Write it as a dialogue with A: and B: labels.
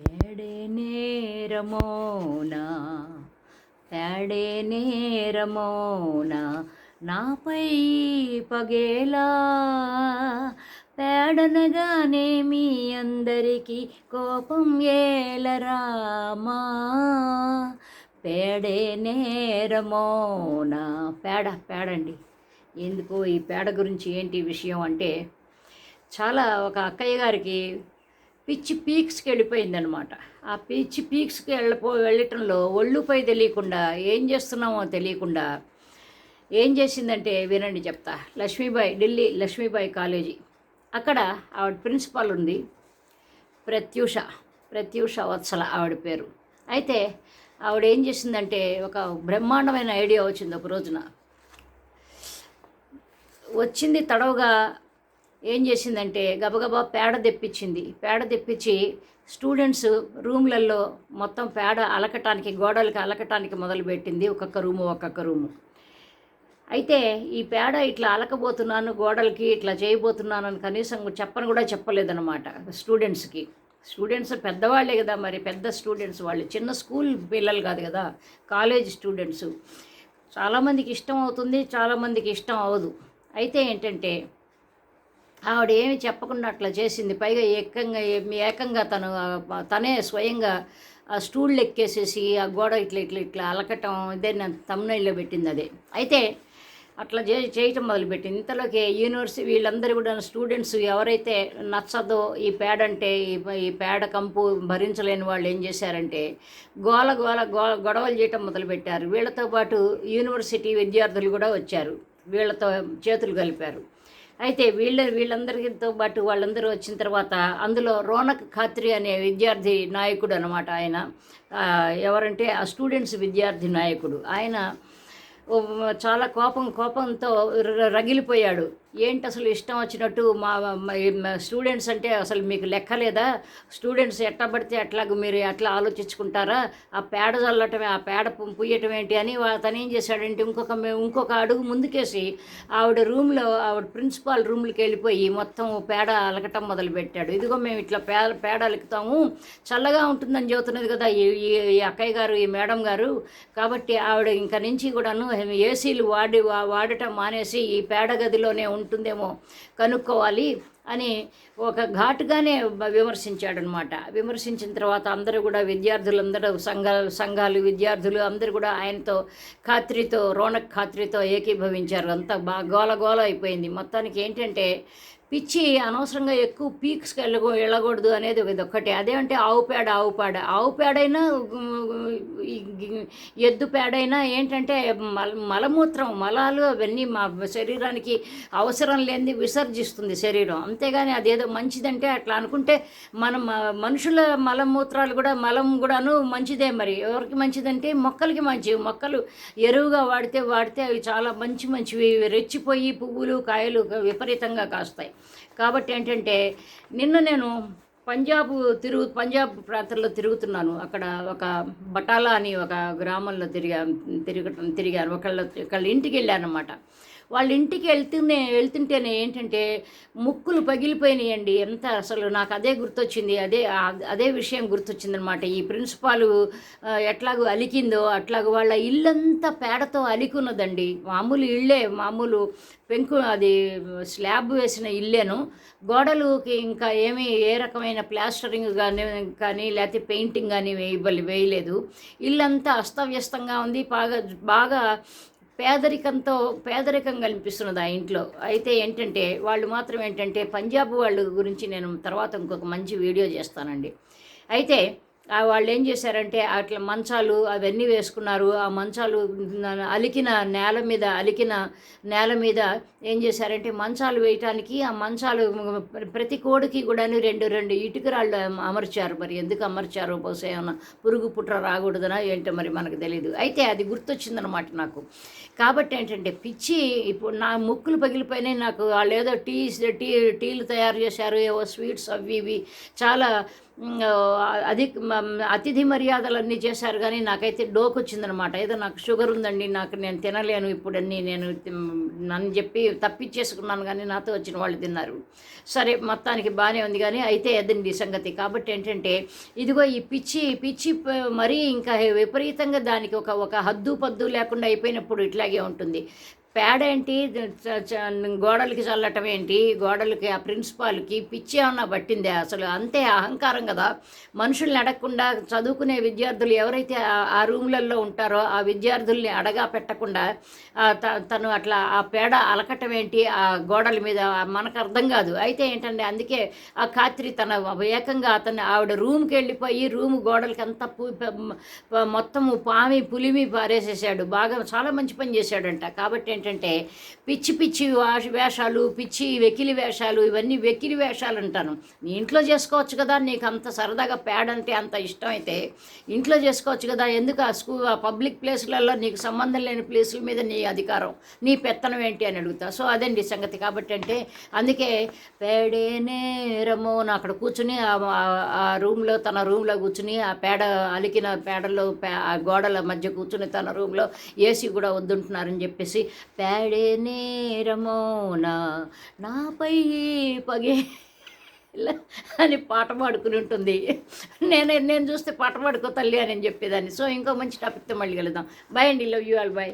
A: పేడే నేరమోనా పేడే నేరమోనా నాపై పగేలా. పేడనగానే మీ అందరికీ కోపం ఏలరామా పేడే నేరమోనా. పేడ పేడండి. ఎందుకు ఈ పేడ గురించి ఏంటి విషయం అంటే చాలా ఒక అక్కయ్య గారికి పిచ్చి పీక్స్కి వెళ్ళిపోయిందనమాట. ఆ పిచ్చి పీక్స్కి వెళ్ళపో వెళ్ళటంలో ఒళ్ళుపై తెలియకుండా ఏం చేస్తున్నామో తెలియకుండా ఏం చేసిందంటే వినండి చెప్తా. లక్ష్మీబాయి ఢిల్లీ లక్ష్మీబాయి కాలేజీ. అక్కడ ఆవిడ ప్రిన్సిపాల్ ఉంది. ప్రత్యూష ప్రత్యూష వత్సల ఆవిడ పేరు. అయితే ఆవిడ ఏం చేసిందంటే ఒక బ్రహ్మాండమైన ఐడియా వచ్చింది ఒక రోజున. వచ్చింది తడవుగా ఏం చేసిందంటే గబగబా పేడ తెప్పించింది. పేడ తెప్పించి స్టూడెంట్స్ రూమ్లలో మొత్తం పేడ అలకటానికి గోడలకి అలకటానికి మొదలుపెట్టింది ఒక్కొక్క రూము ఒక్కొక్క రూము. అయితే ఈ పేడ ఇట్లా అలకబోతున్నాను గోడలకి ఇట్లా చేయబోతున్నాను అని కనీసం చెప్పని కూడా చెప్పలేదన్నమాట స్టూడెంట్స్కి. స్టూడెంట్స్ పెద్దవాళ్ళే కదా మరి పెద్ద స్టూడెంట్స్ వాళ్ళు. చిన్న స్కూల్ పిల్లలు కాదు కదా కాలేజ్ స్టూడెంట్స్. చాలామందికి ఇష్టం అవుతుంది చాలామందికి ఇష్టం అవ్వదు. అయితే ఏంటంటే ఆవిడ ఏమి చెప్పకుండా అట్లా చేసింది. పైగా ఏకంగా ఏకంగా తను తనే స్వయంగా ఆ స్టూళ్ళు ఎక్కేసేసి ఆ గోడ ఇట్లా ఇట్లా ఇట్లా అలకటం ఇదే నేను తమ్నైల్లో పెట్టింది అదే. అయితే అట్లా చే చేయటం మొదలుపెట్టింది. ఇంతలోకి యూనివర్సిటీ వీళ్ళందరూ కూడా స్టూడెంట్స్ ఎవరైతే నచ్చదో ఈ పేడ అంటే ఈ ఈ పేడ కంపు భరించలేని వాళ్ళు ఏం చేశారంటే గోల గోల గో గొడవలు చేయటం మొదలుపెట్టారు. వీళ్ళతో పాటు యూనివర్సిటీ విద్యార్థులు కూడా వచ్చారు. వీళ్ళతో చేతులు కలిపారు. అయితే వీళ్ళ వీళ్ళందరితో పాటు వాళ్ళందరూ వచ్చిన తర్వాత అందులో రోనక్ ఖాత్రి అనే విద్యార్థి నాయకుడు అనమాట ఆయన. ఎవరంటే ఆ స్టూడెంట్స్ విద్యార్థి నాయకుడు. ఆయన చాలా కోపం కోపంతో ర- రగిలిపోయాడు. ఏంటి అసలు ఇష్టం వచ్చినట్టు మా స్టూడెంట్స్ అంటే అసలు మీకు లెక్క లేదా? స్టూడెంట్స్ ఎట్లా పడితే అట్లాగ మీరు అట్లా ఆలోచించుకుంటారా? ఆ పేడ చల్లటమే ఆ పేడ పుయ్యటం ఏంటి అని వా- తను ఏం చేశాడంటే ఇంకొక ఇంకొక అడుగు ముందుకేసి ఆవిడ రూమ్లో ఆవిడ ప్రిన్సిపాల్ రూమ్కి వెళ్ళిపోయి మొత్తం పేడ అలకటం మొదలుపెట్టాడు. ఇదిగో మేము ఇట్లా పేడ పేడ అలుకుతాము చల్లగా ఉంటుందని చెబుతున్నది కదా ఈ ఈ- అక్కయ్య గారు ఈ మేడం గారు. కాబట్టి ఆవిడ ఇంకా నుంచి కూడాను ఏసీలు వాడి వాడటం మానేసి ఈ పేడ గదిలోనే ఉంటుందేమో కనుక్కోవాలి అని ఒక ఘాటుగానే విమర్శించాడనమాట. విమర్శించిన తర్వాత అందరూ కూడా విద్యార్థులందరూ సంఘాలు సంఘాలు విద్యార్థులు అందరూ కూడా ఆయనతో ఖాత్రితో రోణక్ ఖాత్రితో ఏకీభవించారు. అంతా బాగా గోల గోల అయిపోయింది. మొత్తానికి ఏంటంటే పిచ్చి అనవసరంగా ఎక్కువ పీక్స్కి వెళ్ళకూ వెళ్ళకూడదు అనేది ఇదొక్కటే. అదేమంటే ఆవు పేడ ఆవు పేడ. ఆవు పేడైనా ఎద్దు పేడైనా ఏంటంటే మల మలమూత్రం మలాలు అవన్నీ మా శరీరానికి అవసరం లేనిది విసర్జిస్తుంది శరీరం. అంతేగాని అదేదో మంచిదంటే అట్లా అనుకుంటే మనం మ- మనుషుల మలమూత్రాలు కూడా మలం కూడాను మంచిదే మరి. ఎవరికి మంచిదంటే మొక్కలకి మంచివి మొక్కలు ఎరువుగా వాడితే వాడితే అవి చాలా మంచి మంచివి. రెచ్చిపోయి పువ్వులు కాయలు విపరీతంగా కాస్తాయి. కాబట్టి ఏంటంటే నిన్న నేను పంజాబ్ తిరుగు పంజాబ్ ప్రాంతంలో తిరుగుతున్నాను. అక్కడ ఒక బటాలా అని ఒక గ్రామంలో తిరిగా తిరగటం తిరిగాను. ఒకళ్ళ ఒకళ్ళ ఇంటికి వెళ్ళానమాట అనమాట వాళ్ళ ఇంటికి వెళ్తూనే వెళ్తుంటేనే ఏంటంటే ముక్కులు పగిలిపోయినాయండి. ఎంత అసలు నాకు అదే గుర్తొచ్చింది. అదే అదే విషయం గుర్తొచ్చింది అనమాట ఈ ప్రిన్సిపాల్ ఎట్లాగో అలికిందో అట్లాగో వాళ్ళ ఇల్లంతా పేడతో అలికున్నదండి. మామూలు ఇళ్ళే మామూలు పెంకు అది స్లాబ్ వేసిన ఇల్లేను. గోడలుకి ఇంకా ఏమీ ఏ రకమైన ప్లాస్టరింగ్ కానీ కానీ లేకపోతే పెయింటింగ్ కానీ వేయబలి వేయలేదు. ఇల్లంతా అస్తవ్యస్తంగా ఉంది. బాగా బాగా పేదరికంతో పేదరికం కనిపిస్తున్నది ఆ ఇంట్లో. అయితే ఏంటంటే వాళ్ళు మాత్రం ఏంటంటే పంజాబ్ వాళ్ళ గురించి నేను తర్వాత ఇంకొక మంచి వీడియో చేస్తానండి. అయితే వాళ్ళు ఏం చేశారంటే అట్లా మంచాలు అవన్నీ వేసుకున్నారు. ఆ మంచాలు అలికిన నేల మీద అలికిన నేల మీద ఏం చేశారంటే మంచాలు వేయటానికి ఆ మంచాలు ప్రతి కోడికి కూడా రెండు రెండు ఇటుకరాళ్ళు అమర్చారు. మరి ఎందుకు అమర్చారో బహుశా ఏమన్నా పురుగు పుట్ర రాకూడదనా ఏంటో మరి మనకు తెలియదు అయితే అది గుర్తొచ్చిందనమాట నాకు. కాబట్టి ఏంటంటే పిచ్చి ఇప్పుడు నా ముక్కులు పగిలిపోయినాయి. నాకు వాళ్ళు ఏదో టీ టీ టీలు తయారు చేశారు. ఏవో స్వీట్స్ అవి ఇవి. చాలా అది అతిథి మర్యాదలన్నీ చేశారు కానీ నాకైతే డోక్ వచ్చిందనమాట ఏదో నాకు షుగర్ ఉందండి నాకు నేను తినలేను ఇప్పుడన్నీ నేను నన్ను చెప్పి తప్పించేసుకున్నాను కానీ నాతో వచ్చిన వాళ్ళు తిన్నారు. సరే మొత్తానికి బాగానే ఉంది కానీ అయితే అదండి సంగతి. కాబట్టి ఏంటంటే ఇదిగో ఈ పిచ్చి పిచ్చి మరీ ఇంకా విపరీతంగా దానికి ఒక ఒక హద్దు పద్దు లేకుండా అయిపోయినప్పుడు ఇట్లాగే ఉంటుంది. పేడ ఏంటి గోడలకి చల్లటం ఏంటి? గోడలకి ఆ ప్రిన్సిపాల్కి పిచ్చి ఏమన్నా పట్టిందే? అసలు అంతే అహంకారం కదా. మనుషుల్ని అడగకుండా చదువుకునే విద్యార్థులు ఎవరైతే ఆ- రూములలో రూమ్లలో ఉంటారో ఆ విద్యార్థుల్ని అడగా పెట్టకుండా త- తను అట్లా ఆ పేడ అలకటం ఏంటి? ఆ గోడల మీద మనకు అర్థం కాదు. అయితే ఏంటంటే అందుకే ఆ కాత్రి తన ఏకంగా అతను ఆవిడ రూమ్కి వెళ్ళిపోయి రూమ్ గోడలకి అంతా మొత్తము పామి పులిమి పారేసేసాడు బాగా చాలా మంచి పని చేశాడంట. కాబట్టి ఏంటంటే పిచ్చి పిచ్చి వేషాలు పిచ్చి వెకిలి వేషాలు ఇవన్నీ వెకిలి వేషాలు అంటాను. నీ ఇంట్లో చేసుకోవచ్చు కదా నీకు అంత సరదాగా ప్యాడ్ అంటే అంత ఇష్టం అయితే ఇంట్లో చేసుకోవచ్చు కదా ఎందుకు ఆ స్కూ ఆ పబ్లిక్ ప్లేస్లలో నీకు సంబంధం లేని ప్లేసుల మీద నీ అధికారం నీ పెత్తనం ఏంటి అని అడుగుతా. సో అదండి సంగతి. కాబట్టి అంటే అందుకే పేడే నేరమో నా అక్కడ కూర్చుని ఆ- రూమ్లో తన రూమ్లో కూర్చుని ఆ పేడ అలికిన పేడలో ఆ గోడల మధ్య కూర్చుని తన రూమ్లో ఏసీ కూడా వద్దుంటున్నారని చెప్పేసి పేడే నేరమో నా నాపై పగే అని పాట పాడుకుని ఉంటుంది. నేను నేను చూస్తే పాట పాడుకో తల్లి అని చెప్పేదాన్ని. సో ఇంకో మంచి టాపిక్తో మళ్ళీ కలుద్దాం. బాయ్ అండి. Love you all bye